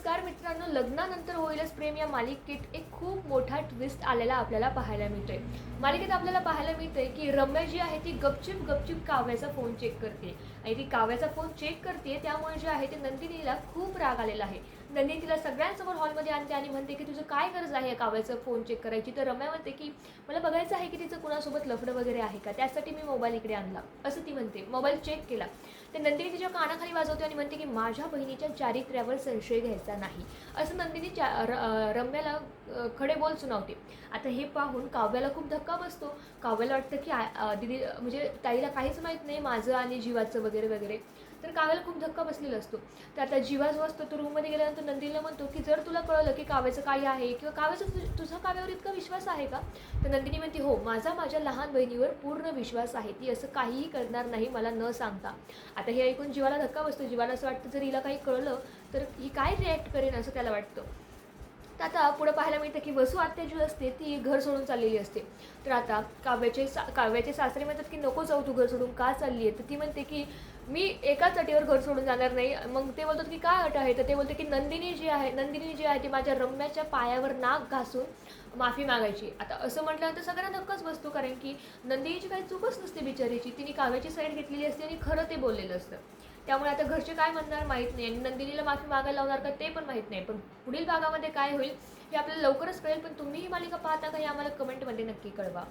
नमस्कार मित्रांनो लग्नानंतर होईलच प्रेम. या मालिकेत एक खूप मोठा ट्विस्ट आलेला आपल्याला पाहायला मिळतोय. मालिकेत आपल्याला पाहायला मिळतंय की रम्या जी आहे ती गपचिप गपचिप काव्याचा फोन चेक करते. आणि ती काव्याचा फोन चेक करते त्यामुळे जे आहे ते नंदिनीला खूप राग आलेला आहे. नंदिनी तिला सगळ्यांसमोर हॉलमध्ये आणते आणि म्हणते की तुझं काय गरज आहे काव्याचं फोन चेक करायची? तर रम्या म्हणते की मला बघायचं आहे की तिचं कुणासोबत लफडं वगैरे आहे का? त्यासाठी मी मोबाईल इकडे आणला. असं ती म्हणते. मोबाईल चेक केला. तर नंदिनी तिच्या कानाखाली वाजवते आणि म्हणते की माझ्या बहिणीच्या चारित्र्यावर संशय घ्यायचा नाही. असं नंदिनी चा र- रम्याला खडे बोल सुनावते. आता हे पाहून काव्याला खूप धक्का बसतो. काव्याला वाटतं की दिदी म्हणजे ताईला काहीच माहीत नाही माझं आणि जीवाचं वगैरे वगैरे. तर काव्याला खूप धक्का बसलेला असतो. तर आता जीवाच जो असतो तो रूममध्ये गेल्यानंतर नंदिनीला म्हणतो की जर तुला कळलं की काव्याचं काय आहे किंवा काव्याचं तुझ- तुझा काव्यावर इतका विश्वास आहे का? तर नंदिनी म्हणते हो माझा माझ्या लहान बहिणीवर पूर्ण विश्वास आहे. ती असं काहीही करणार नाही मला न सांगता. आता हे ऐकून जीवाला धक्का बसतो. जीवाला असं वाटतं जर हिला काही कळलं तर ही काय रिॲक्ट करेन असं त्याला वाटतं. तर आता पुढं पाहायला मिळतं की वसू आत्या जी असते ती घर सोडून चाललेली असते. तर आता काव्याचे सा काव्याचे सासरे म्हणतात की नको जाऊ तू घर सोडून का चालली आहे तर ती म्हणते की मी एकाच अटीवर घर सोडून जाणार नाही. मग ते बोलतात की काय अट आहे? तर ते बोलते की नंदिनी जी आहे नंदिनी जी आहे ती माझ्या रम्याच्या पायावर नाक घासून माफी मागायची. आता असं म्हटल्यानंतर सगळ्यांना धक्काच बसतो कारण की नंदिनीची काही चूकच नसते बिचारीची. तिने काव्याची साईड घेतलेली असते आणि खरं ते बोललेलं असतं. त्यामुळे आता घरचे काय म्हणणार माहीत नाही. आणि नंदिनीला माफी मागायला लावणार का ते पण माहीत नाही. पण पुढील भागामध्ये काय होईल हे आपल्याला लवकरच कळेल. पण तुम्ही ही मालिका पाहता का हे आम्हाला कमेंटमध्ये नक्की कळवा.